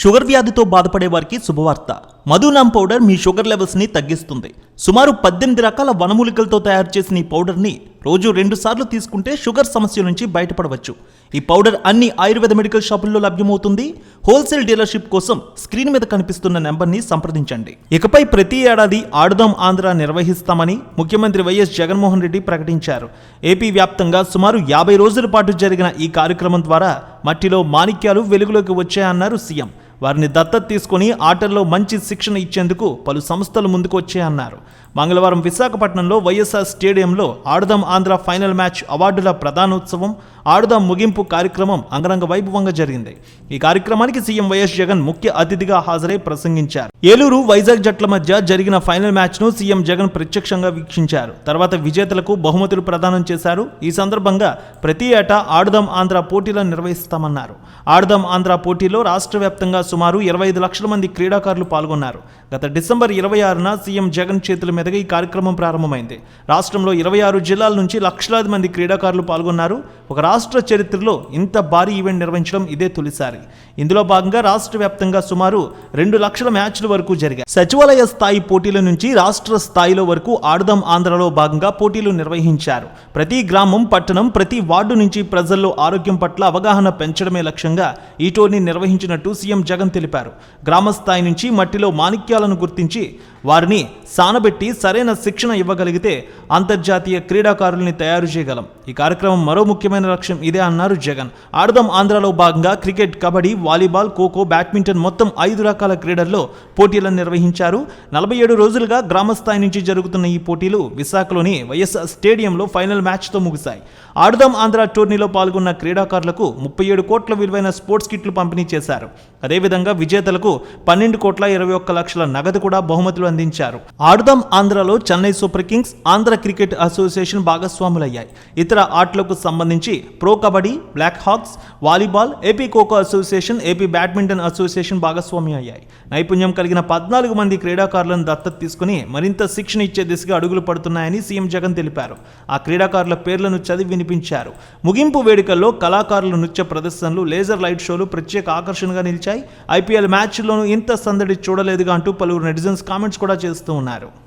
Sugar వ్యాధితో బాధపడే వారికి శుభవార్త. మధునామ్ పౌడర్ మీ షుగర్ లెవెల్స్ని తగ్గిస్తుంది. సుమారు పద్దెనిమిది రకాల వనమూలికలతో తయారు చేసిన ఈ పౌడర్ని రోజు రెండు సార్లు తీసుకుంటే షుగర్ సమస్య నుంచి బయటపడవచ్చు. ఈ పౌడర్ అన్ని ఆయుర్వేద మెడికల్ షాపుల్లో లభ్యమవుతుంది. హోల్సేల్ డీలర్షిప్ కోసం స్క్రీన్ మీద కనిపిస్తున్న నెంబర్ని సంప్రదించండి. ఇకపై ప్రతి ఏడాది ఆడుదాం ఆంధ్ర నిర్వహిస్తామని ముఖ్యమంత్రి వైఎస్ జగన్మోహన్ రెడ్డి ప్రకటించారు. ఏపీ వ్యాప్తంగా సుమారు యాభై రోజుల పాటు జరిగిన ఈ కార్యక్రమం ద్వారా మట్టిలో మాణిక్యాలు వెలుగులోకి వచ్చాయన్నారు సీఎం. వారిని దత్తత తీసుకొని ఆటల్లో మంచి శిక్షణ ఇచ్చేందుకు పలు సంస్థలు ముందుకు వచ్చాయన్నారు. మంగళవారం విశాఖపట్నంలో వైఎస్ఆర్ స్టేడియంలో ఆడదాం ఆంధ్ర ఫైనల్ మ్యాచ్ అవార్డుల ప్రధానోత్సవం ఆడుదాం ముగింపు కార్యక్రమం అంగరంగ వైభవంగా జరిగింది. ఈ కార్యక్రమానికి సీఎం వైఎస్ జగన్ ముఖ్య అతిథిగా హాజరై ప్రసంగించారు. ఏలూరు వైజాగ్ జట్ల మధ్య జరిగిన ఫైనల్ మ్యాచ్ను సీఎం జగన్ ప్రత్యక్షంగా వీక్షించారు. తర్వాత విజేతలకు బహుమతులు ప్రదానం చేశారు. ఈ సందర్భంగా ప్రతి ఏటా ఆడుదాం ఆంధ్ర పోటీలను నిర్వహిస్తామన్నారు. ఆడుదాం ఆంధ్ర పోటీలో రాష్ట్ర వ్యాప్తంగా సుమారు ఇరవై ఐదు లక్షల మంది క్రీడాకారులు పాల్గొన్నారు. గత డిసెంబర్ ఇరవై ఆరున సీఎం జగన్ చేతుల మీదుగా ఈ కార్యక్రమం ప్రారంభమైంది. రాష్ట్రంలో ఇరవై ఆరు జిల్లాల నుంచి లక్షలాది మంది క్రీడాకారులు పాల్గొన్నారు. ఒక రాష్ట్ర చరిత్రలో ఇంత భారీ ఈవెంట్ నిర్వహించడం ఇదే తొలిసారి. ఇందులో భాగంగా రాష్ట్ర వ్యాప్తంగా సుమారు రెండు లక్షల మ్యాచ్ల వరకు జరిగాయి. సచివాలయ స్థాయి పోటీల నుంచి రాష్ట్ర స్థాయిలో వరకు ఆడదాం ఆంధ్రలో భాగంగా పోటీలు నిర్వహించారు. ప్రతి గ్రామం పట్టణం ప్రతి వార్డు నుంచి ప్రజల్లో ఆరోగ్యం పట్ల అవగాహన పెంచడమే లక్ష్యంగా ఈ టోర్నీ నిర్వహించినట్టు సీఎం జగన్ తెలిపారు. గ్రామ స్థాయి నుంచి మట్టిలో మాణిక్యాలను గుర్తించి వారిని సానబెట్టి సరైన శిక్షణ ఇవ్వగలిగితే అంతర్జాతీయ క్రీడాకారుల్ని తయారు చేయగలం. ఈ కార్యక్రమం మరో ముఖ్యమైన లక్ష్యం ఇదే అన్నారు జగన్. ఆడదాం ఆంధ్రాలో భాగంగా cricket kabaddi volleyball kho kho badminton మొత్తం ఐదు రకాల క్రీడల్లో పోటీలను నిర్వహించారు. నలభై ఏడు రోజులుగా గ్రామస్థాయి నుంచి జరుగుతున్న ఈ పోటీలు విశాఖలోని వైఎస్ఆర్ స్టేడియంలో ఫైనల్ మ్యాచ్తో ముగిశాయి. ఆడదాం ఆంధ్ర టోర్నీలో పాల్గొన్న క్రీడాకారులకు ముప్పై ఏడు కోట్ల విలువైన స్పోర్ట్స్ కిట్లు పంపిణీ చేశారు. అదేవిధంగా విజేతలకు పన్నెండు కోట్ల ఇరవై ఒక్క లక్షల నగదు కూడా బహుమతులు అందించారు. ఆడదాం ఆంధ్రలో Chennai super kings Andhra cricket association భాగస్వాములయ్యాయి. ఇతర ఆటలకు సంబంధించి pro kabaddi black hawks volleyball AP kho kho association AP badminton association భాగస్వామ్యం అయ్యాయి. నైపుణ్యం కలిగిన పద్నాలుగు మంది క్రీడాకారులను దత్తత తీసుకుని మరింత శిక్షణ ఇచ్చే దిశగా అడుగులు పడుతున్నాయని సీఎం జగన్ తెలిపారు. ఆ క్రీడాకారుల పేర్లను చదివి వినిపించారు. ముగింపు వేడుకల్లో కళాకారుల నృత్య ప్రదర్శనలు లేజర్ లైట్ షోలు ప్రత్యేక ఆకర్షణగా నిలిచాయి. ఐపీఎల్ మ్యాచ్లోనూ ఇంత సందడి చూడలేదుగా అంటూ పలువురు నెటిజన్స్ కామెంట్స్ కూడా చేస్తూ ఉన్నారు.